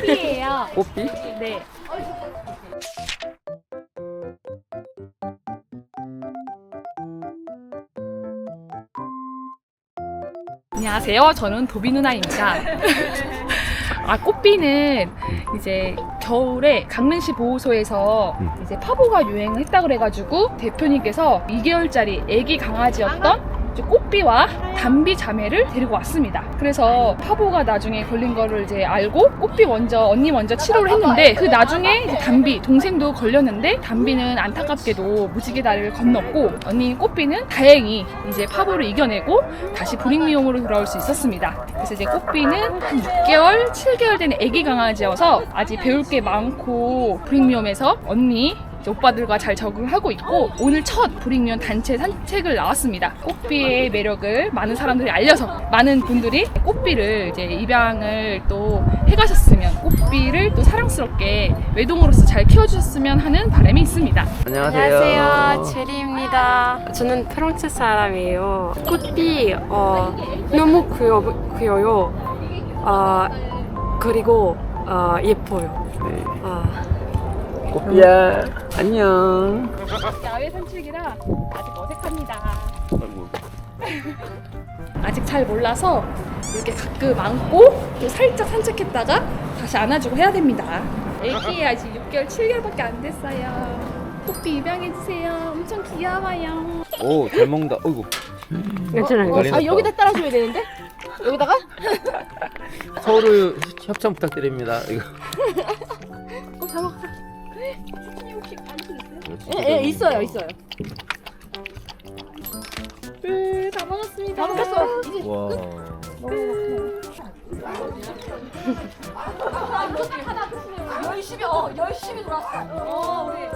피예요. 꽃비? 네. 안녕하세요. 저는 도비 누나입니다. 아, 꽃비는 이제 겨울에 강릉시 보호소에서 음. 이제 파보가 유행을 했다 그래가지고 대표님께서 2개월짜리 아기 강아지였던 이제 꽃비와 담비 자매를 데리고 왔습니다. 그래서 파보가 나중에 걸린 거를 이제 알고 꽃비 먼저 언니 먼저 치료를 했는데 그 나중에 이제 담비 동생도 걸렸는데 담비는 안타깝게도 무지개 다리를 건넜고 언니 꽃비는 다행히 이제 파보를 이겨내고 다시 브릭미용으로 돌아올 수 있었습니다. 그래서 이제 꽃비는 한 6개월, 7개월 된 아기 강아지여서 아직 배울 게 많고 브릭미움에서 언니 오빠들과 잘 적응하고 있고 오늘 첫 브릭미온 단체 산책을 나왔습니다. 꽃비의 매력을 많은 사람들이 알려서 많은 분들이 꽃비를 이제 입양을 또 해가셨으면 꽃비를 또 사랑스럽게 외동으로서 잘 키워주셨으면 하는 바람이 있습니다. 안녕하세요. 안녕하세요, 제리입니다. 저는 프랑스 사람이에요. 꽃비 어, 너무 귀여, 귀여요. 어, 그리고 어, 예뻐요. 네. 어, 꽃비야, 안녕. 야외 산책이라 아직 어색합니다. 아이고. 아직 잘 몰라서 이렇게 가끔 안고 또 살짝 산책했다가 다시 안아주고 해야 됩니다. 애기 아직 6개월, 7개월밖에 안 됐어요. 꽃비 입양해주세요. 엄청 귀여워요. 오, 잘 먹는다. 어이구. 괜찮아요. 난리 났다. 아 여기다 따라줘야 되는데? 여기다가? 서울 협찬 부탁드립니다. 이거. 어, 예, 예, 있어요, 있어요. 네, 다 먹었습니다. 다 먹었어. 이제 와. 열심히, 어, 열심히 놀았어. 어, 우리.